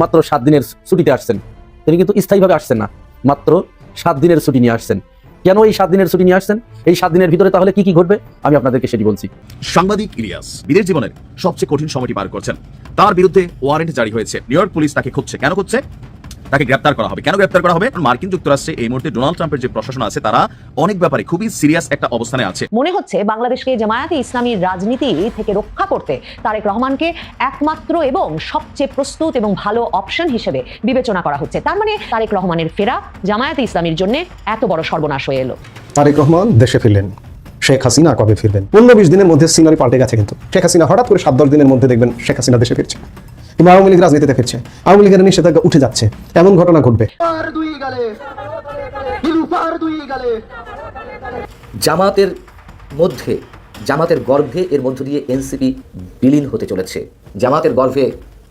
মাত্র সাত দিনের ছুটিতে আসছেন। তিনি কিন্তু স্থায়ীভাবে আসছেন না, মাত্র সাত দিনের ছুটি নিয়ে আসছেন। কেন এই সাত দিনের ছুটি নিয়ে আসছেন? এই সাত দিনের ভিতরে তাহলে কি কি ঘটবে? আমি আপনাদেরকে সেটি বলছি। সাংবাদিক ইলিয়াস, বিদেশ জীবনের সবচেয়ে কঠিন সময়টি পার করছেন। তার বিরুদ্ধে ওয়ারেন্ট জারি হয়েছে। নিউ ইয়র্ক পুলিশ তাকে খুঁজছে। কেন খুঁজছে? তাকে গ্রেপ্তার করা হবে। কেন গ্রেপ্তার করা হবে? মার্কিন যুক্তরাষ্ট্রে এই মুহূর্তে ডোনাল্ড ট্রাম্পের যে প্রশাসন আছে তারা অনেক ব্যাপারে খুবই সিরিয়াস একটা অবস্থানে আছে। মনে হচ্ছে বাংলাদেশকে জামায়াতে ইসলামীর রাজনীতি থেকে রক্ষা করতে তারেক রহমানকে একমাত্র এবং সবচেয়ে প্রস্তুত এবং ভালো অপশন হিসেবে বিবেচনা করা হচ্ছে। তার মানে তারেক রহমানের ফেরা জামায়াতে ইসলামীর জন্য এত বড় সর্বনাশ হয়ে এলো। তারেক রহমান দেশে ফিরলেন। শেখ হাসিনা কবে ফিরবেন? পনেরো বিশ দিনের মধ্যে সিনারি পাল্টে গেছে কিন্তু। শেখ হাসিনা হঠাৎ করে সাত দশ দিনের মধ্যে দেখবেন শেখ হাসিনা দেশে ফিরছে। কিংবা আওয়ামী লীগ রাজনীতিতে ফিরছে। আওয়ামী লীগের নিষেধাজ্ঞা উঠে যাচ্ছে। এমন ঘটনা ঘটবে। জামাতের মধ্যে জামাতের গর্ভে এর মধ্য দিয়ে এনসিপি বিলীন হতে চলেছে। জামাতের গর্ভে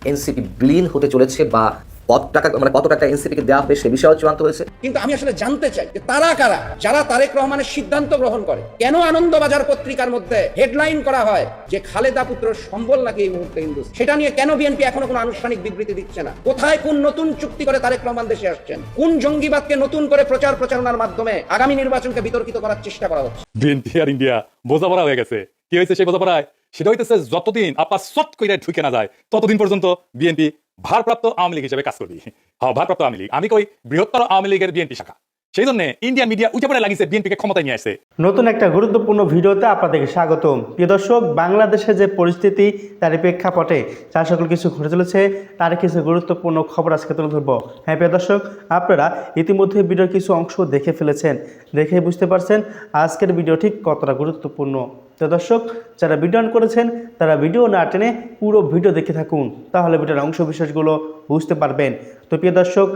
এনসিপি বিলীন হতে চলেছে বা কত টাকা মানে কত টাকা এনসিপিকে দেওয়া হবে সে বিষয়েও চূড়ান্ত হয়েছে। কিন্তু আমি আসলে জানতে চাই যে তারা কারা? যারা তারেক রহমানের সিদ্ধান্ত গ্রহণ করে। কেন আনন্দবাজার পত্রিকার মধ্যে হেডলাইন করা হয় যে খালেদা পুত্র সম্বল নাকি এই মুহূর্তে হিন্দু? সেটা নিয়ে কেন বিএনপি এখনও কোনো আনুষ্ঠানিক বিবৃতি দিচ্ছে না? কোথায় কোন নতুন চুক্তি করে তারেক রহমান দেশে আসছেন? কোন জঙ্গিবাদকে নতুন করে প্রচার প্রচারণার মাধ্যমে আগামী নির্বাচনকে বিতর্কিত করার চেষ্টা করা হচ্ছে? বিএনপি আর ইন্ডিয়া বোঝাপড়া হয়ে গেছে। কি হয়েছে সেই বোঝাপড়ায়? সেটা হইতেছে যতদিন আপনার সৎ করে ঢুকে না যায় ততদিন পর্যন্ত বিএনপি ভারপ্রাপ্ত আওয়ামী লীগ হিসেবে কাজ করবি হ্যাঁ ভারপ্রাপ্ত আওয়ামী লীগ। আমি কই বৃহত্তর আওয়ামী লীগের বিএনপি শাখা। সেই জন্য ইন্ডিয়ান মিডিয়া উঠে লাগিয়েছে বিএনপিকে ক্ষমতায় নিয়ে আসছে নতুন একটা গুরুত্বপূর্ণ ভিডিওতে আপনাদেরকে স্বাগতম। প্রিয় দর্শক, বাংলাদেশের যে পরিস্থিতি তার প্রেক্ষাপটে যা সকল কিছু ঘটে চলেছে তার কিছু গুরুত্বপূর্ণ খবর আজকে তুলে ধরবো। হ্যাঁ প্রিয় দর্শক, আপনারা ইতিমধ্যে ভিডিওর কিছু অংশ দেখে ফেলেছেন দেখে বুঝতে পারছেন আজকের ভিডিও ঠিক কতটা গুরুত্বপূর্ণ। তো দর্শক, যারা ভিডিও অন করেছেন, তারা ভিডিও না টেনে পুরো ভিডিও দেখে থাকুন। তাহলে ভিডিওর অংশ বিশেষগুলো বুঝতে পারবেন। তো প্রিয় দর্শক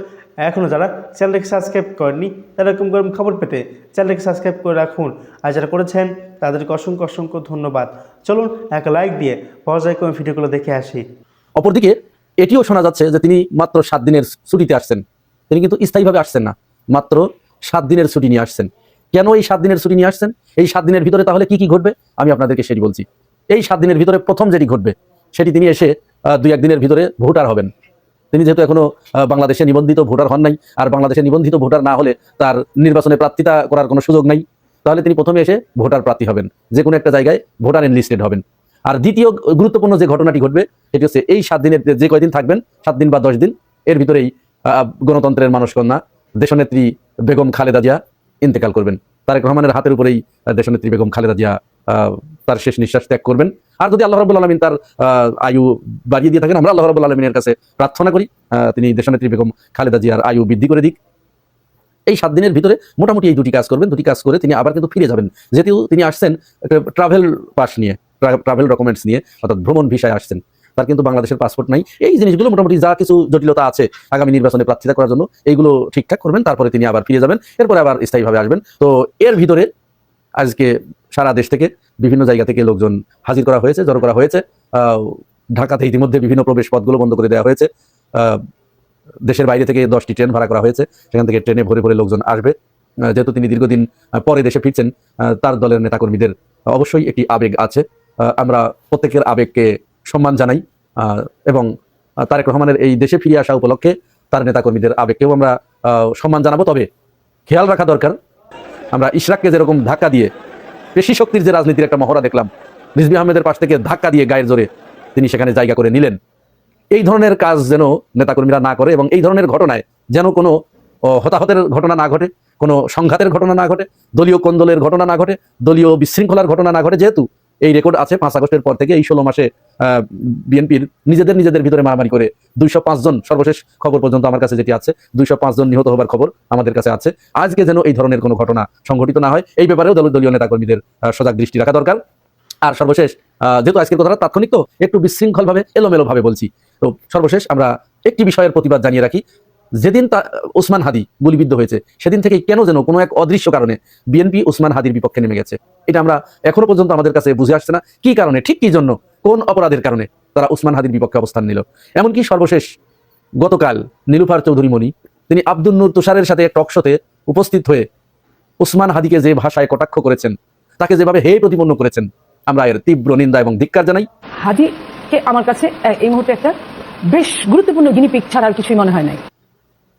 এখনও যারা চ্যানেলটাকে সাবস্ক্রাইব করেননি, তারা এরকম গরম খবর পেতে চ্যানেলটাকে সাবস্ক্রাইব করে রাখুন। আর যারা করেছেন, তাদেরকে অসংখ্য অসংখ্য ধন্যবাদ। চলুন, এক লাইক দিয়ে পর্যায়ক্রমে ভিডিওগুলো দেখে আসি। অপরদিকে, এটিও শোনা যাচ্ছে যে তিনি মাত্র সাত দিনের ছুটিতে আসছেন। তিনি কিন্তু স্থায়ীভাবে আসছেন না, মাত্র সাত দিনের ছুটি নিয়ে আসছেন। কেন এই সাত দিনের ছুটি নিয়ে আসছেন? এই সাত দিনের ভিতরে তাহলে কি কি ঘটবে? আমি আপনাদেরকে সেটি বলছি। এই সাত দিনের ভিতরে প্রথম যেটি ঘটবে, সেটি তিনি এসে দুই একদিনের ভিতরে ভোটার হবেন। তিনি যেহেতু এখনও বাংলাদেশে নিবন্ধিত ভোটার হন নাই, আর বাংলাদেশে নিবন্ধিত ভোটার না হলে তার নির্বাচনে প্রার্থিতা করার কোনো সুযোগ নাই, তাহলে তিনি প্রথমে এসে ভোটার প্রার্থী হবেন। যে কোনো একটা জায়গায় ভোটার এনলিস্টেড হবেন। আর দ্বিতীয় গুরুত্বপূর্ণ যে ঘটনাটি ঘটবে, সেটি হচ্ছে এই সাত দিনের যে- কয়দিন থাকবেন, সাত দিন বা দশ দিন, এর ভিতরেই গণতন্ত্রের মানুষকন্যা, দেশনেত্রী বেগম খালেদা জিয়া ইন্তেকাল করবেন। তারেক রহমানের হাতের উপরেই দেশনেত্রী বেগম খালেদা জিয়া তার শেষ নিঃশ্বাস ত্যাগ করবেন। আর যদি আল্লাহ রবুল আলমিন তার আয়ু বাড়িয়ে দিয়ে থাকেন, আমরা আল্লাহ রবুল আলমিনের কাছে প্রার্থনা করি তিনি দেশনেত্রী বেগম খালেদা জিয়ার আয়ু বৃদ্ধি করে দিক। এই সাত দিনের ভিতরে মোটামুটি এই দুটি কাজ করবেন। দুটি কাজ করে তিনি আবার কিন্তু ফিরে যাবেন। যেহেতু তিনি আসছেন ট্রাভেল পাস নিয়ে ট্রাভেল ডকুমেন্টস নিয়ে, অর্থাৎ ভ্রমণ ভিসায় আসছেন। তার কিন্তু বাংলাদেশের পাসপোর্ট নাই। এই জিনিসগুলো মোটামুটি যা কিছু জটিলতা আছে আগামী নির্বাচনে প্রার্থিতা করার জন্য, এইগুলো ঠিকঠাক করবেন, তারপরে তিনি আবার ফিরে যাবেন, এরপরে আবার স্থায়ীভাবে আসবেন। তো এর ভিতরে আজকে সারা দেশ থেকে বিভিন্ন জায়গা থেকে লোকজন হাজির করা হয়েছে, জড়ো করা হয়েছে। ঢাকাতে ইতিমধ্যে বিভিন্ন প্রবেশ পথগুলো বন্ধ করে দেওয়া হয়েছে। দেশের বাইরে থেকে দশটি ট্রেন ভাড়া করা হয়েছে, সেখান থেকে ট্রেনে ভরে ভরে লোকজন আসবে। যেহেতু তিনি দীর্ঘদিন পরে দেশে ফিরছেন তার দলের নেতাকর্মীদের অবশ্যই একটি আবেগ আছে। আমরা প্রত্যেকের আবেগকে সম্মান জানাই এবং তারেক রহমানের এই দেশে ফিরে আসা উপলক্ষে তার নেতাকর্মীদের আবেগকেও আমরা সম্মান জানাব। তবে খেয়াল রাখা দরকার, আমরা ইশরাককে যেরকম ধাক্কা দিয়ে পেশি শক্তির যে রাজনীতির একটা মহড়া দেখলাম রিজবি আহমেদের পাশ থেকে ধাক্কা দিয়ে গায়ের জোরে তিনি সেখানে জায়গা করে নিলেন। এই ধরনের কাজ যেন নেতাকর্মীরা না করে এবং এই ধরনের ঘটনায় যেন কোনো হতাহতের ঘটনা না ঘটে, কোনো সংঘাতের ঘটনা না ঘটে, দলীয় কোন্দলের ঘটনা না ঘটে, দলীয় বিশৃঙ্খলার ঘটনা না ঘটে, যেহেতু এই রেকর্ড আছে পাঁচ আগস্টের পর থেকে এই ষোলো মাসে বিএনপির নিজেদের নিজেদের ভিতরে মারামারি করে দুইশো জন সর্বশেষ খবর পর্যন্ত আমার কাছে যেটি আছে, দুইশো জন নিহত হবার খবর আমাদের কাছে আছে। আজকে যেন এই ধরনের কোনো ঘটনা সংঘটিত না হয়, এই ব্যাপারেও দল- দলীয় নেতাকর্মীদের সজাগ দৃষ্টি রাখা দরকার। আর সর্বশেষ যেহেতু আজকের কথাটা তাৎক্ষণিক তো, একটু বিশৃঙ্খলভাবে, এলোমেলোভাবে বলছি। তো সর্বশেষ আমরা একটি বিষয়ের প্রতিবাদ জানিয়ে রাখি। যেদিন তা, ওসমান হাদি গুলিবিদ্ধ হয়েছে, সেদিন থেকে কেন যেন কোনো এক অদৃশ্য কারণে বিএনপি ওসমান হাদির বিপক্ষে নেমে গেছে। এটা আমরা এখনও পর্যন্ত আমাদের কাছে বুঝে আসছে না, কি কারণে, ঠিক কি জন্য, কোন অপরাধের কারণে তারা ওসমান হাদির বিপক্ষে অবস্থান নিল। এমনকি সর্বশেষ গতকাল নীলুফার চৌধুরী মণি তিনি আব্দুল নূর তুষারের সাথে এক টকশোতে উপস্থিত হয়ে ওসমান হাদিকে যে ভাষায় কটাক্ষ করেছেন, তাকে যেভাবে হে প্রতিপন্ন করেছেন, আমরা এর তীব্র নিন্দা এবং ধিক্কার জানাই। হাদিকে আমার কাছে এই মুহূর্তে একটা বেশ গুরুত্বপূর্ণ গিনিপিক ছাড়া আর কিছুই মনে হয় নাই।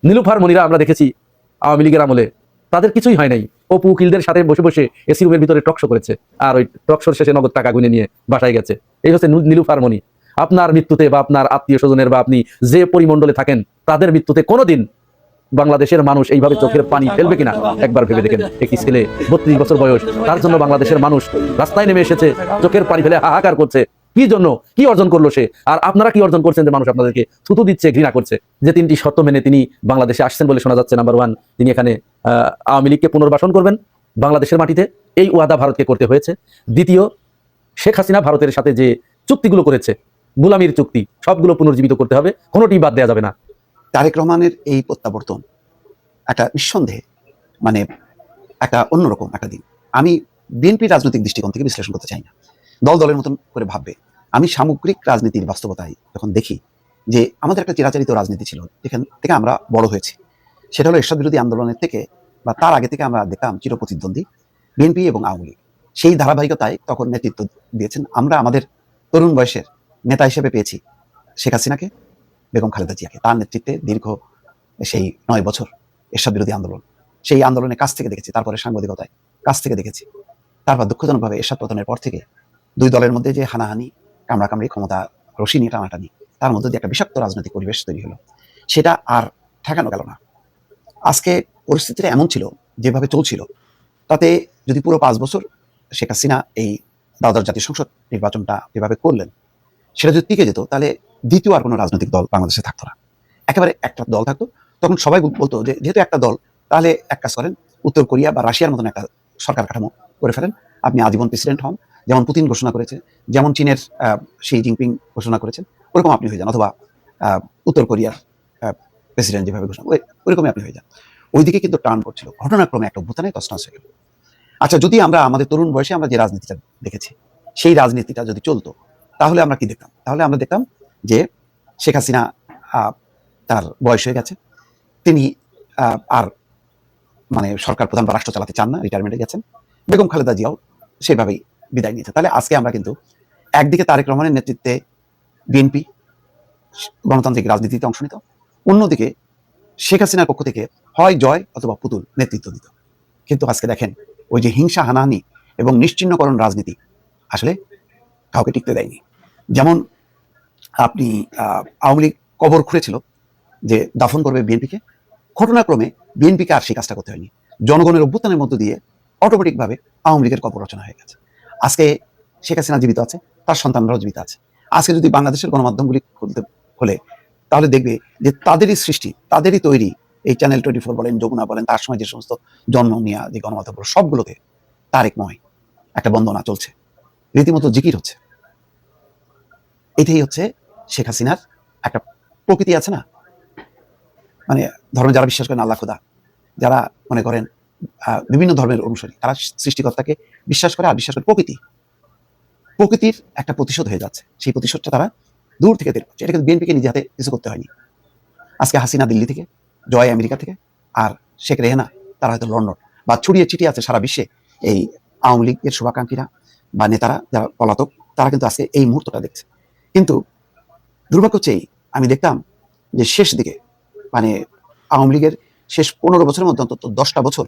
নীলুফার মনিরা আমরা দেখেছি আওয়ামী লীগের আমলে। তাদের কিছুই হয় নাই। অপু উকিলদের সাথে বসে বসে এসি রুমের ভিতরে টকশো করেছে আর ওই টকশোর শেষে নগদ টাকা গুনে নিয়ে বাসায় গেছে। এই হচ্ছে নীল- নীলুফার মনি। আপনার মৃত্যুতে বা আপনার আত্মীয় স্বজনের বা আপনি যে পরিমণ্ডলে থাকেন, তাদের মৃত্যুতে কোনোদিন বাংলাদেশের মানুষ এইভাবে চোখের পানি ফেলবে কিনা একবার ভেবে দেখেন। একটি ছেলে, বত্রিশ বছর বয়স, তার জন্য বাংলাদেশের মানুষ রাস্তায় নেমে এসেছে, চোখের পানি ফেলে হাহাকার করছে। কি জন্য? কি অর্জন করল সে? আর আপনারা কি অর্জন করছেন যে মানুষ আপনাদেরকে থুতু দিচ্ছে, ঘৃণা করছে? যে তিনটি শর্ত মেনে তিনি বাংলাদেশে আসছেন বলে শোনা যাচ্ছে নাম্বার ওয়ান তিনি এখানে আওয়ামী লীগকে পুনর্বাসন করবেন বাংলাদেশের মাটিতে। এই ওয়াদা ভারতকে করতে হয়েছে। দ্বিতীয়, শেখ হাসিনা ভারতের সাথে যে চুক্তিগুলো করেছে, গুলামির চুক্তি, সবগুলো পুনর্জীবিত করতে হবে কোনোটি বাদ দেওয়া যাবে না। তারেক রহমানের এই প্রত্যাবর্তন একটা নিঃসন্দেহে মানে একটা অন্যরকম একটা দিন। আমি বিএনপির রাজনৈতিক দৃষ্টিকোণ থেকে বিশ্লেষণ করতে চাই না। দল দলের মতন করে ভাববে। আমি সামগ্রিক রাজনীতির বাস্তবতায় যখন দেখি যে আমাদের একটা চিরাচরিত রাজনীতি ছিল, যেখান থেকে আমরা বড় হয়েছি, সেটা হলো এরশাদ বিরোধী আন্দোলনের থেকে বা তার আগে থেকে আমরা দেখতাম চিরপ্রতিদ্বন্দ্বী, বিএনপি এবং আওয়ামী লীগ। সেই ধারাবাহিকতায় তখন নেতৃত্ব দিয়েছেন আমরা আমাদের তরুণ বয়সের নেতা হিসেবে পেয়েছি শেখ হাসিনাকে, বেগম খালেদা জিয়াকে। তার নেতৃত্বে দীর্ঘ সেই নয় বছর এরশাদ বিরোধী আন্দোলন। সেই আন্দোলনে কাছ থেকে দেখেছি, তারপরে সাংবাদিকতায় কাছ থেকে দেখেছি। তারপর দুঃখজনকভাবে এরশাদ পতনের পর থেকে দুই দলের মধ্যে যে হানাহানি কামড়াকামড়ি ক্ষমতা রশি নিয়ে টানাটানি, তার মধ্যে দিয়ে একটা বিষাক্ত রাজনৈতিক পরিবেশ তৈরি হলো। সেটা আর ঠেকানো গেল না। আজকে পরিস্থিতিটা এমন ছিল, যেভাবে চলছিল, তাতে যদি পুরো পাঁচ বছর শেখ হাসিনা এই দ্বাদশ জাতীয় সংসদ নির্বাচনটা যেভাবে করলেন, সেটা যদি টিকে যেত, তাহলে দ্বিতীয় আর কোনো রাজনৈতিক দল বাংলাদেশে থাকতো না। একেবারে একটা দল থাকতো, তখন সবাই বলতো যে, যেহেতু একটা দল, তাহলে এক কাজ করেন, উত্তর কোরিয়া বা রাশিয়ার মতন একটা সরকার কাঠামো করে ফেলেন। আপনি আজীবন প্রেসিডেন্ট হন যেমন পুতিন ঘোষণা করেছে, যেমন চীনের শি জিনপিং ঘোষণা করেছেন ওরকম আপনি হয়ে যান অথবা উত্তর কোরিয়ার প্রেসিডেন্ট যেভাবে ঘোষণা ওই- ওইরকমই আপনি হয়ে যান। ওইদিকে কিন্তু টার্ন করছিল, ঘটনাক্রমে একটা অভ্যুত্থানে তসনস হয়ে গেল। আচ্ছা যদি আমরা আমাদের তরুণ বয়সে আমরা যে রাজনীতিটা দেখেছি, সেই রাজনীতিটা যদি চলতো, তাহলে আমরা কি দেখতাম? তাহলে আমরা দেখতাম যে শেখ হাসিনা তার বয়স হয়ে গেছে, তিনি আর মানে সরকার প্রধান বা রাষ্ট্র চালাতে চান না রিটায়ারমেন্টে গেছেন, বেগম খালেদা জিয়াও সেভাবেই বিদায় নিয়েছে। তাহলে আজকে আমরা কিন্তু একদিকে তারেক রহমানের নেতৃত্বে বিএনপি গণতান্ত্রিক রাজনীতিতে অংশ নিত, অন্যদিকে শেখ হাসিনার পক্ষ থেকে হয় জয় অথবা পুতুল নেতৃত্ব দিত। কিন্তু আজকে দেখেন, ওই যে হিংসা, হানাহানি এবং নিশ্চিহ্নকরণ রাজনীতি আসলে কাউকে টিকতে দেয়নি। যেমন আপনি আওয়ামী লীগ কবর খুঁড়েছিল যে দাফন করবে বিএনপিকে, ঘটনাক্রমে বিএনপিকে আর সেই কাজটা করতে হয়নি। জনগণের অভ্যুত্থানের মধ্য দিয়ে অটোমেটিকভাবে আওয়ামী লীগের কবর রচনা হয়ে গেছে। আজকে শেখ হাসিনা জীবিত আছে, তার সন্তানরাও জীবিত আছে। আজকে যদি বাংলাদেশের গণমাধ্যমগুলি খুলতে হলে তাহলে দেখবে যে তাদেরই সৃষ্টি, তাদেরই তৈরি এই চ্যানেল টোয়েন্টি ফোর বলেন, যমুনা বলেন, তার সময় যে সমস্ত জন্ম নেওয়া যে গণমাধ্যমগুলো, সবগুলোতে তারেকময় একটা বন্দনা চলছে। রীতিমতো জিকির হচ্ছে। এটাই হচ্ছে শেখ হাসিনার একটা প্রকৃতি আছে না? মানে ধর্মে যারা বিশ্বাস করেন, আল্লাহ খোদা, যারা মনে করেন বিভিন্ন ধর্মের অনুসারী। তারা সৃষ্টিকর্তাকে বিশ্বাস করে আর বিশ্বাস করে প্রকৃতি। প্রকৃতির একটা প্রতিশোধ হয়ে যাচ্ছে। সেই প্রতিশোধটা তারা দূর থেকে পাচ্ছে। এটা কিন্তু বিএনপিকে নিজে হাতে কিছু করতে হয়নি। আজকে হাসিনা দিল্লি থেকে, জয় আমেরিকা থেকে আর শেখ রেহানা, তারা হয়তো লন্ডন বা ছড়িয়ে ছিটিয়ে আছে সারা বিশ্বে এই আওয়ামী লীগের শুভাকাঙ্ক্ষীরা বা নেতারা যারা পলাতক, তারা কিন্তু আজকে এই মুহূর্তটা দেখছে। কিন্তু দুর্ভাগ্য হচ্ছে আমি দেখতাম যে শেষ দিকে মানে আওয়ামী লীগের শেষ পনেরো বছরের মধ্যে অন্তত দশটা বছর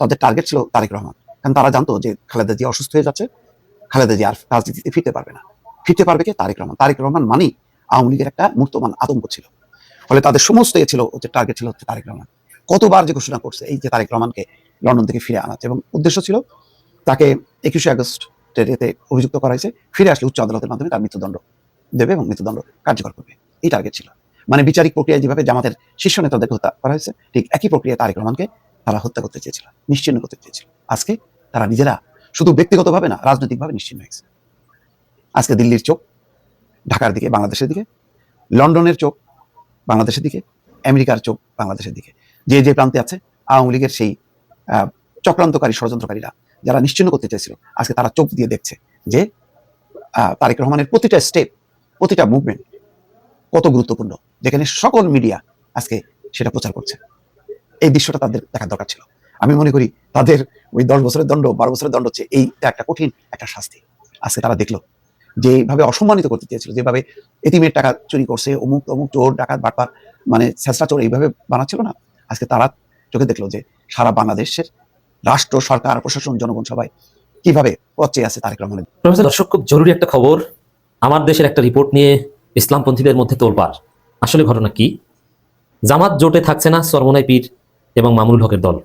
তাদের টার্গেট ছিল তারেক রহমান। কারণ তারা জানতো যে খালেদা জিয়া অসুস্থ হয়ে যাচ্ছে, খালেদা জিয়া আর রাজনীতিতে ফিরতে পারবে না। ফিরতে পারবে কে? তারেক রহমান। তারেক রহমান মানেই আওয়ামী লীগের একটা মূর্তমান আতঙ্ক ছিল। ফলে তাদের সমস্ত এ ছিল হচ্ছে টার্গেট ছিল হচ্ছে তারেক রহমান। কতবার যে ঘোষণা করছে এই যে তারেক রহমানকে লন্ডন থেকে ফিরে আনাচ্ছে এবং উদ্দেশ্য ছিল তাকে একুশে আগস্ট এতে অভিযুক্ত করা হয়েছে, ফিরে আসলে উচ্চ আদালতের মাধ্যমে তার মৃত্যুদণ্ড দেবে এবং মৃত্যুদণ্ড কার্যকর করবে। এই টার্গেট ছিল। মানে বিচারিক প্রক্রিয়ায় যেভাবে জামাতের শীর্ষ নেতাদেরকে হত্যা করা হয়েছে, ঠিক একই প্রক্রিয়ায় তারেক রহমানকে তারা হত্যা করতে চেয়েছিল, নিশ্চিন্ন করতে চেয়েছিল। আজকে তারা নিজেরা শুধু ব্যক্তিগতভাবে না, রাজনৈতিকভাবে নিশ্চিন্ন হয়েছে। আজকে দিল্লির চোখ, ঢাকার দিকে, বাংলাদেশের দিকে, লন্ডনের চোখ, বাংলাদেশের দিকে, আমেরিকার চোখ, বাংলাদেশের দিকে। যে যে প্রান্তে আছে, আওয়ামী লীগের সেই চক্রান্তকারী, ষড়যন্ত্রকারীরা, যারা নিশ্চিন্ন করতে চেয়েছিল, আজকে তারা চোখ দিয়ে দেখছে যে তারেক রহমানের প্রতিটা স্টেপ প্রতিটা মুভমেন্ট কত গুরুত্বপূর্ণ, যেখানে সকল মিডিয়া আজকে সেটা প্রচার করছে। এই দৃশ্যটা তাদের দেখার দরকার ছিল। আমি মনে করি তাদের ওই দশ বছরের দণ্ড, বারো বছরের দণ্ড হচ্ছে এই একটা কঠিন একটা শাস্তি। আজকে তারা দেখল যেভাবে অসম্মানিত করতে চেয়েছিল, যেভাবে এতিমের টাকা চুরি করছে, অমুক অমুক চোর, ডাকাত, বাটপার মানে ছেঁচড়া চোর এইভাবে বানাচ্ছিল না। আজকে তারা চোখে দেখল যে সারা বাংলাদেশের রাষ্ট্র, সরকার, প্রশাসন, জনগণ সবাই কীভাবে পচে আছে তারেক রহমানের। প্রফেসর দর্শক, খুব জরুরি একটা খবর। আমার দেশের একটা রিপোর্ট নিয়ে ইসলামপন্থীদের মধ্যে তোলপাড় আসলে ঘটনা কি? জামাত জোটে থাকছে না, সরমনাই পীর এবং মামুনুল হকের দল।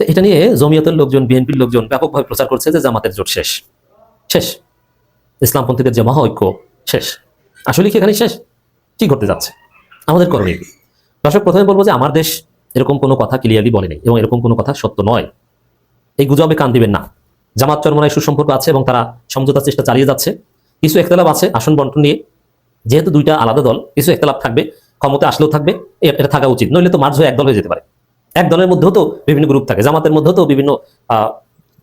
এটা নিয়ে জমিয়তের লোকজন, বিএনপির লোকজন ব্যাপকভাবে প্রচার করছে যে জামাতের জোট শেষ। শেষ। ইসলামপন্থীদের যে মহা ঐক্য শেষ। আসলে কি এখানে শেষ? কি ঘটতে যাচ্ছে? আমাদের করণীয় কি? দর্শক, প্রথমে বলব যে আমার দেশ এরকম কোনো কথা ক্লিয়ারলি বলেনি এবং এরকম কোনো কথা সত্য নয়। এই গুজবে কান দিবেন না। জামাত চরমনায় সুসম্পর্ক আছে এবং তারা সমঝোতার চেষ্টা চালিয়ে যাচ্ছে। কিছু একতলাপ আছে আসন বন্টন নিয়ে। যেহেতু দুইটা আলাদা দল, কিছু একতলাপ থাকবে। ক্ষমতা আসলেও থাকবে এটা থাকা উচিত। নইলে তো মার্জ হয়ে এক দল হয়ে যেতে পারে। এক দলের মধ্যেও তো বিভিন্ন গ্রুপ থাকে। জামাতের মধ্যেও তো বিভিন্ন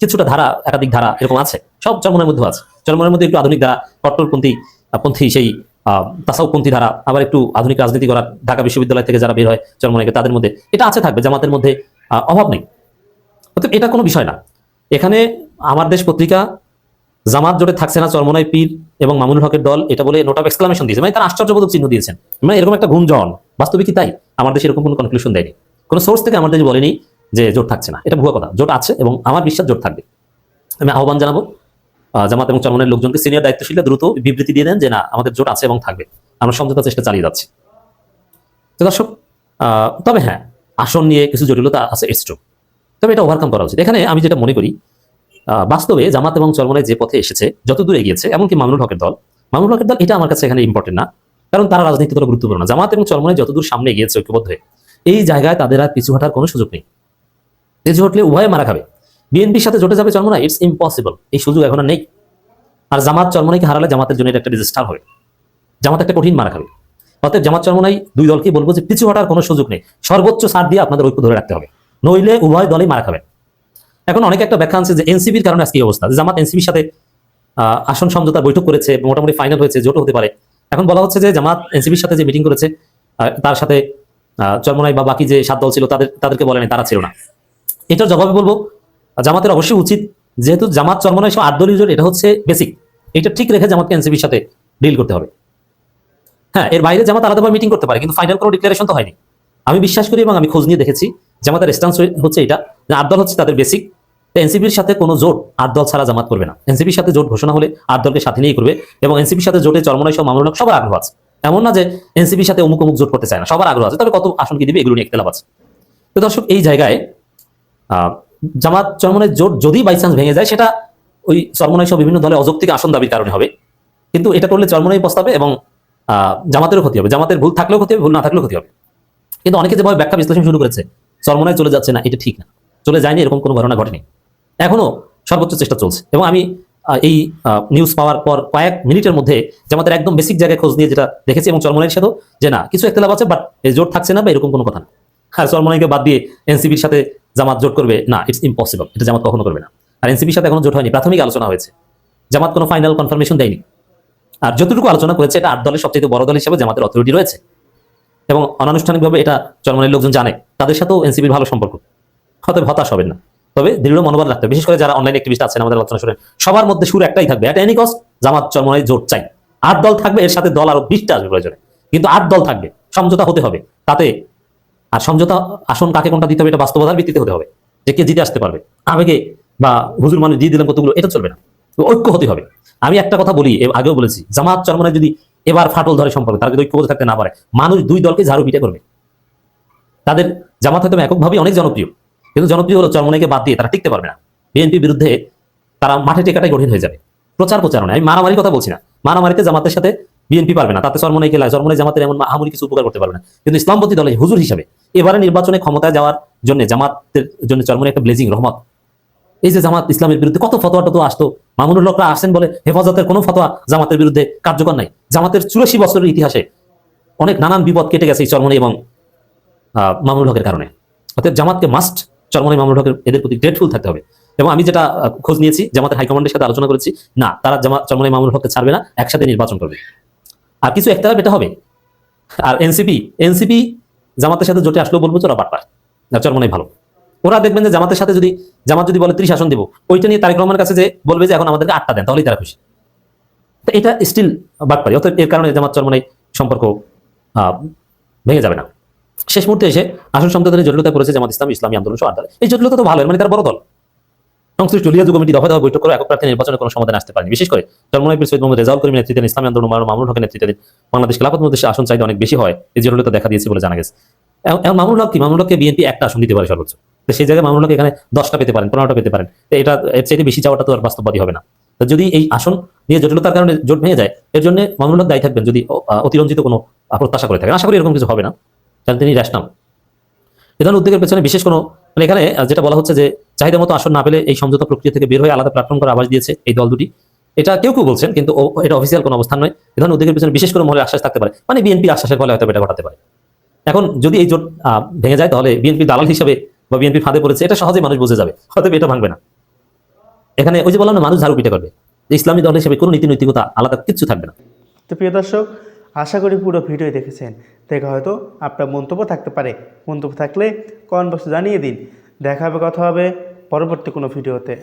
কিছুটা ধারা, একাধিক ধারা এরকম আছে। সব চরমনের মধ্যেও আছে। চরমনের মধ্যে একটু আধুনিক ধারা কট্টরপন্থী পন্থী সেই তাসাউপন্থী ধারা, আবার একটু আধুনিক রাজনীতি করা ঢাকা বিশ্ববিদ্যালয় থেকে যারা বের হয় চরমনাইকে তাদের মধ্যে এটা আছে থাকবে। জামাতের মধ্যে অভাব নেই। অতএব এটা কোনো বিষয় না। এখানে আমার দেশ পত্রিকা জামাত জোটে থাকছে না, চরমনাই পীর এবং মামুনুল হকের দল, এটা বলে নোট অফ এক্সক্লামেশন দিয়েছে। মানে তার আশ্চর্যবোধক চিহ্ন দিয়েছেন। মানে এরকম একটা গুঞ্জন। বাস্তবে কি তাই? আমার দেশে এরকম কোনো কনক্লুশন দেয়নি। কোনো সোর্স থেকে আমার দেশ বলেনি যে জোট থাকছে না। এটা ভুয়া কথা। জোট আছে এবং আমার বিশ্বাস জোট থাকবে। আমি আহ্বান জানাব জামাত এবং চরমনের লোকজনকে সিনিয়র দায়িত্বশীলরা দ্রুত বিবৃতি দিয়ে দেন যে, না, আমাদের জোট আছে এবং থাকবে। আমরা সমঝোতা চেষ্টা চালিয়ে যাচ্ছি। তো দর্শক তবে হ্যাঁ আসন নিয়ে কিছু জটিলতা আছে ইটস তবে এটা ওভারকাম করা উচিত। এখানে আমি যেটা মনে করি বাস্তবে জামাত এবং চরমনায় যে পথে এসেছে যত দূর এগিয়েছে, এমনকি মামুনুল হকের দল। মামুনুল হকের দল এটা আমার কাছে এখানে ইম্পর্টেন্ট না। কারণ তারা রাজনীতি তত গুরুত্বপূর্ণ না। জামাত এবং চরমনায় যতদূর সামনে এগিয়েছে ঐক্যবদ্ধ এই জায়গায় তাদের আর পিছু হাঁটার কোনো সুযোগ নেই। পিছু হটলে উভয়ে মারা খাবে। বিএনপির সাথে জোটে যাবে চরমনায় ইটস ইম্পসিবল এই সুযোগ এখন নেই। আর জামাত চরমনাইকে হারালে জামাতের জন্য একটা ডিজাস্টার হবে। জামাত একটা কঠিন মারা খাবে। অতএব জামাত চরমনাই দুই দলকে বলব যে পিছু হটার কোনো সুযোগ নেই। সর্বোচ্চ সার দিয়ে আপনাদের ঐক্য ধরে রাখতে হবে। নইলে উভয় দলই মারা খাবে। এখন অনেকে একটা ব্যাখ্যা আনছে যে এনসিপির কারণে আজকে অবস্থা জামাত এনসিপির সাথে আসন সমঝোতা বৈঠক করেছে মোটামুটি ফাইনাল হয়েছে, জোট হতে পারে। এখন বলা হচ্ছে যে জামাত এনসিপির সাথে যে মিটিং করেছে তার সাথে চরমনাই বা বাকি যে সাত দল ছিল, তাদের, তাদেরকে বলেনি তারা ছিল না। এটার জবাবে বলব, জামাতের অবশ্যই উচিত, যেহেতু জামাত, চরমনাই সব আট দলীয় জোট, এটা হচ্ছে বেসিক এটা ঠিক রেখে জামাতকে এনসিপির সাথে ডিল করতে হবে। হ্যাঁ এর বাইরে জামাত আলাদাভাবে মিটিং করতে পারে, কিন্তু ফাইনাল কোনো ডিক্লারেশন তো হয়নি। আমি বিশ্বাস করি এবং আমি খোঁজ নিয়ে দেখেছি, জামাতের স্ট্যান্স হচ্ছে এটা আট দল হচ্ছে তাদের বেসিক এনসিপির সাথে কোনো জোট আট দল ছাড়া জামাত করবে না। এনসিপির সাথে জোট ঘোষণা হলে আট দলকে সাথে নিয়েই করবে এবং এনসিপির সাথে জোটে চরমনাই সব মামলার সবার আগ্রহ আছে। এমন না যে এনসিপির সাথে অমুক অমুক জোট করতে চায় না, সবার আগ্রহ আছে, তবে কত আসন কি দিবে এগুলো নিয়ে একতলাপ আছে। তো দর্শক, এই জায়গায় জামাত চরমনের জোট যদি বাই চান্স ভেঙে যায়, সেটা ওই চরমনাই সহ বিভিন্ন দলে অযৌক্তিক আসন দাবির কারণে হবে। কিন্তু এটা করলে চরমনাই পস্তাবে এবং জামাতেরও ক্ষতি হবে। জামাতের ভুল থাকলেও ক্ষতি হবে, ভুল না থাকলেও ক্ষতি হবে। কিন্তু অনেকে যেভাবে ব্যাখ্যা বিশ্লেষণ শুরু করেছে চরমনায় চলে যাচ্ছে না, এটা ঠিক না। চলে যায়নি, এরকম কোনো ঘটনা ঘটেনি। এখনও সর্বোচ্চ চেষ্টা চলছে। এবং আমি এই নিউজ পাওয়ার পর কয়েক মিনিটের মধ্যে জামাতের একদম বেসিক জায়গায় খোঁজ নিয়ে যেটা দেখেছি এবং চরমনাইয়ের সাথেও, যে না, কিছু একতলাপ আছে বাট জোট থাকছে না বা এরকম কোনো কথা আর চরমনাইকে বাদ দিয়ে এনসিবির সাথে জামাত জোট করবে, না ইটস ইম্পসিবল এটা জামাত কখনো করবে না। আর এনসিপির সাথে এখনও জোট হয়নি, প্রাথমিক আলোচনা হয়েছে। জামাত কোনো ফাইনাল কনফার্মেশন দেয়নি। আর যতটুকু আলোচনা করেছে, এটা আট দলের সবচেয়ে বড় দল হিসেবে জামাতের অথরিটি রয়েছে। এবং অনানুষ্ঠানিকভাবে এটা চরমনের লোকজন জানে, তাদের সাথেও এনসিপির ভালো সম্পর্ক। হয়তো হতাশ হবেন না। তবে দৃঢ় মনোবল রাখতে। বিশেষ করে যারা অনলাইন অ্যাক্টিভিস্ট আছেন, আমাদের আলোচনা শুনে, সবার মধ্যে সুর একটাই থাকবে। At any cost Jamaat Charmonai জোট চাই। আট দল থাকবে, এর সাথে দল আরও বিশটা আসবে প্রয়োজনে। কিন্তু আট দল থাকবে, সমঝোতা হতে হবে। তাতে, আর সমঝোতা আসন কাকে কোনটা দিতে হবে, এটা বাস্তবতার ভিত্তিতে হতে হবে। যে কে জিতে আসতে পারবে, আবেগে বা হুজুর মানুষ দিয়ে দিলাম কতগুলো, এটা চলবে না। ঐক্য হতে হবে। আমি একটা কথা বলি আগেও বলেছি, জামাত চরমনায় যদি এবার ফাটল ধরে সম্পর্কে, তারা যদি ঐক্যবদ্ধ থাকতে না পারে, মানুষ দুই দলকে ঝাড়ু পিটে করবে। তাদের জামাত হয়তো এককভাবেই অনেক জনপ্রিয়। কিন্তু জনপ্রিয় হলো চরমনাইকে বাদ দিয়ে তারা টিকতে পারবে না। বিএনপির বিরুদ্ধে তারা মাঠে টেকাটাই কঠিন হয়ে যাবে। প্রচার প্রচারণা আমি মারামারির কথা বলছি না। মারামারিতে জামাতের সাথে বিএনপি পারবে না। তাতে চরমনাই খেলায় চরমনাই জামাতের এমন আহামরি কিছু উপকার করতে পারবে না। কিন্তু ইসলামপন্থী দলের হুজুর হিসাবে এবারে নির্বাচনে ক্ষমতায় যাওয়ার জন্য, জামাতের জন্য চরমনাই একটা ব্লেজিং রহমত। এই যে জামাত ইসলামের বিরুদ্ধে কত ফতোয়া টতোয়া আসতো মামুনুল হকরা আসেন বলে হেফাজতের কোনো ফতোয়া জামাতের বিরুদ্ধে কার্যকর নাই। জামাতের চুরাশি বছরের ইতিহাসে অনেক নানান বিপদ কেটে গেছে এই চরমনাই এবং মামুনুল হকের কারণে। অতএব জামাতকে মাস্ট চরমনাই মামুনুল হকের এদের প্রতি গ্রেটফুল থাকতে হবে। এবং আমি যেটা খোঁজ নিয়েছি, জামাতের হাইকমান্ডের সাথে আলোচনা করেছি, না, তারা জামা চরমনাই মামুনুল হককে ছাড়বে না, একসাথে নির্বাচন করবে। আর কিছু একটা এটা হবে। আর এনসিপি এনসিপি জামাতের সাথে জোটে আসলেও বলব চোরা পাটপার না, চরমনাই ভালো। ওরা দেখবেন যে জামাতের সাথে যদি, জামাত যদি বলে ত্রিশ আসন দিব, ওইটা নিয়ে তারেক রহমানের কাছে যে বলবে যে এখন আমাদেরকে আটটা দেন, তাহলেই তারা খুশি। এটা স্টিল বাটপারি অর্থাৎ এর কারণে জামাত চরমনাই সম্পর্ক ভেঙে যাবে না। শেষ মুহূর্তে এসে আসন সংশোধনের জটিলতা করেছে জামাত ইসলাম ইসলামী আন্দোলন সহ আন্দোলন এই জটিলতা তো ভালো মানে তার বড় দল। সংশ্লিষ্ট লিয়াজু কমিটি দফা দফা বৈঠক করে একক প্রার্থী নির্বাচনে কোনো সমাধান আসতে পারেনি। বিশেষ করে চরমনাই পীর সৈয়দ মোহাম্মদ রেজাউল করিম নেতৃত্বে ইসলামী আন্দোলন মামুন হকের নেতৃত্বে বাংলাদেশ খেলাফত মধ্যে আসন চাইতে অনেক বেশি হয়। এই জটিলতা দেখা দিয়েছে বলে জানা গেছে। এখন এখন মামুন হক কি? মামুন হককে বিএনপি একটা আসন দিতে পারে সর্বোচ্চ। সেই জায়গায় মামুন হক এখানে দশটা পেতে পারেন, পনেরোটা পেতে পারেন। এটা এর চাইতে বেশি চাওয়াটা তো আর বাস্তববাদী হবে না। যদি এই আসন নিয়ে জটিলতার কারণে জোট ভেঙে যায়, এর জন্য মামুন হক দায়ী থাকবেন যদি অতিরঞ্জিত কোনো প্রত্যাশা করে থাকেন। আশা করি এরকম কিছু হবে না। কারণ তিনি ন্যাশনাল এ ধরনের উদ্যোগের পেছনে বিশেষ কোনো মানে এখানে যেটা বলা হচ্ছে যে চাহিদা মতো আসন না পেলে এই সমঝোতা প্রক্রিয়া থেকে বের হয়ে আলাদা প্ল্যাটফর্ম করার আভাস দিয়েছে এই দল দুটি। এটা কেউ কেউ বলছেন, কিন্তু এটা অফিসিয়াল কোনো অবস্থান নয়। এ ধরনের উদ্যোগের পেছনে বিশেষ করে মহলে আশ্বাস থাকতে পারে। মানে বিএনপির আশ্বাসের ফলে হয়তো এটা ঘটাতে পারে। এখন যদি এই জোট ভেঙে যায়, তাহলে বিএনপি দালাল হিসেবে বা বিএনপি ফাঁদে পড়েছে, এটা সহজে মানুষ বুঝে যাবে। হয়তো এটা ভাঙবে না। এখানে ওই যে বললাম না, মানুষ ঝাড়ু পিটে করবে। ইসলামী দল হিসেবে কোনো নীতি নৈতিকতা আলাদা কিচ্ছু থাকবে না। তো প্রিয় দর্শক আশা করি পুরো ভিডিও দেখেছেন। দেখে হয়তো আপনার মন্তব্য থাকতে পারে। মন্তব্য থাকলে কমেন্ট বক্সে জানিয়ে দিন। দেখা হবে, কথা হবে পরবর্তী কোনো ভিডিওতে।